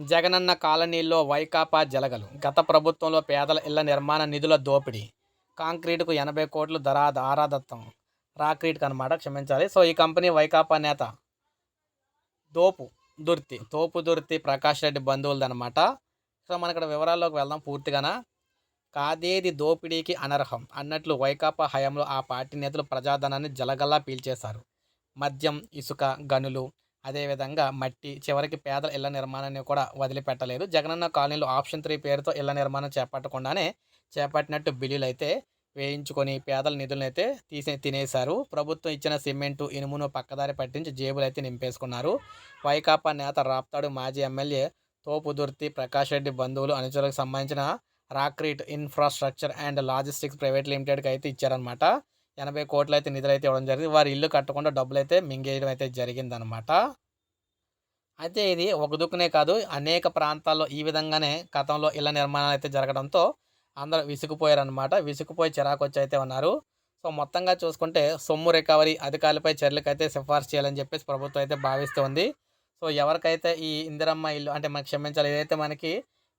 జగనన్న కాలనీల్లో వైకాపా జలగలు. గత ప్రభుత్వంలో పేదల ఇళ్ళ నిర్మాణ నిధుల దోపిడీ. కాంక్రీట్కు ఎనభై కోట్లు ధరా ఆరాదత్తం. రాక్రీట్కి అనమాట క్షమించాలి. సో ఈ కంపెనీ వైకాపా నేత దోపు దుర్తి తోపు దుర్తి ప్రకాష్ రెడ్డి బంధువులది అనమాట సో మనం ఇక్కడ వివరాల్లోకి వెళ్దాం పూర్తిగానా. కాదేది దోపిడీకి అనర్హం? అన్నట్లు వైకాపా హయాంలో ఆ పార్టీ నేతలు ప్రజాధనాన్ని జలగల్లా పీల్చేశారు. మద్యం ఇసుక గనులు అదేవిధంగా మట్టి చివరికి పేదల ఇళ్ళ నిర్మాణాన్ని కూడా వదిలిపెట్టలేదు. జగనన్న కాలనీలో ఆప్షన్ త్రీ పేరుతో ఇళ్ళ నిర్మాణం చేపట్టకుండానే చేపట్టినట్టు బిల్లులు అయితే వేయించుకొని పేదల నిధులను అయితే తీసే తినేశారు. ప్రభుత్వం ఇచ్చిన సిమెంటు ఇనుమును పక్కదారి పట్టించి జేబులు అయితే నింపేసుకున్నారు. వైకాపా నేత రాప్తాడు మాజీ ఎమ్మెల్యే తోపుదుర్తి ప్రకాష్ రెడ్డి బంధువులు అనుచరులకు సంబంధించిన రాక్రీట్ ఇన్ఫ్రాస్ట్రక్చర్ అండ్ లాజిస్టిక్స్ ప్రైవేట్ లిమిటెడ్కి అయితే ఇచ్చారనమాట ఎనభై కోట్లు అయితే నిధులు అయితే ఇవ్వడం జరిగింది. వారి ఇల్లు కట్టకుండా డబ్బులు అయితే మింగేయడం అయితే జరిగిందనమాట అయితే ఇది ఒక దుక్కునే కాదు అనేక ప్రాంతాల్లో ఈ విధంగానే గతంలో ఇళ్ళ నిర్మాణాలు అయితే జరగడంతో అందరూ విసిగిపోయారనమాట విసిగిపోయి చిరాకు వచ్చి అయితే ఉన్నారు. సో మొత్తంగా చూసుకుంటే సొమ్ము రికవరీ అధికారులపై చర్యలకైతే సిఫార్సు చేయాలని చెప్పేసి ప్రభుత్వం అయితే భావిస్తుంది. సో ఎవరికైతే ఈ ఇందిరమ్మ ఇల్లు అంటే మనకి క్షమించాలి ఏదైతే మనకి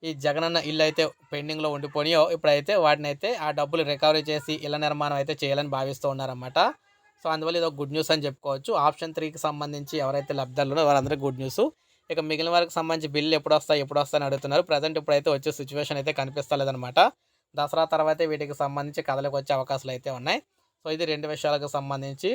ఈ జగనన్న ఇల్లు అయితే పెండింగ్లో ఉండిపోయినాయో ఇప్పుడైతే వాటిని అయితే ఆ డబ్బులు రికవరీ చేసి ఇళ్ళ నిర్మాణం అయితే చేయాలని భావిస్తూ ఉన్నారన్నమాట. సో అందువల్ల ఇది ఒక గుడ్ న్యూస్ అని చెప్పుకోవచ్చు. ఆప్షన్ త్రీకి సంబంధించి ఎవరైతే లబ్ధాలు ఉన్నారో వారందరికీ గుడ్ న్యూస్. ఇక మిగిలిన వారికి సంబంధించి బిల్లు ఎప్పుడు వస్తాయి ఎప్పుడు వస్తాయని అడుగుతున్నారు. ప్రజెంట్ ఇప్పుడైతే వచ్చే సిచ్యువేషన్ అయితే కనిపిస్తలేదనమాట దసరా తర్వాత వీటికి సంబంధించి కథలకు వచ్చే అవకాశాలు అయితే ఉన్నాయి. సో ఇది రెండు విషయాలకు సంబంధించి.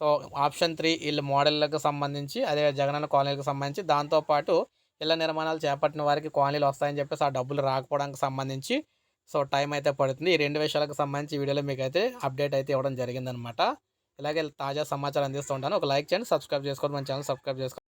సో ఆప్షన్ త్రీ ఇల్లు మోడళ్ళకు సంబంధించి అదే జగనన్న కాలనీలకు సంబంధించి దాంతోపాటు ఇళ్ళ నిర్మాణాలు చేపట్టిన వారికి కాలనీలు వస్తాయని చెప్పేసి ఆ డబ్బులు రాకపోవడానికి సంబంధించి సో టైం అయితే పడుతుంది. ఈ రెండు విషయాలకు సంబంధించి వీడియోలో మీకు అయితే అప్డేట్ అయితే ఇవ్వడం జరిగిందనమాట. ఇలాగే తాజా సమాచారం అందిస్తూ ఉంటాను. ఒక లైక్ చేయండి సబ్స్క్రైబ్ చేసుకోండి మన ఛానల్ సబ్స్క్రైబ్ చేసుకోండి.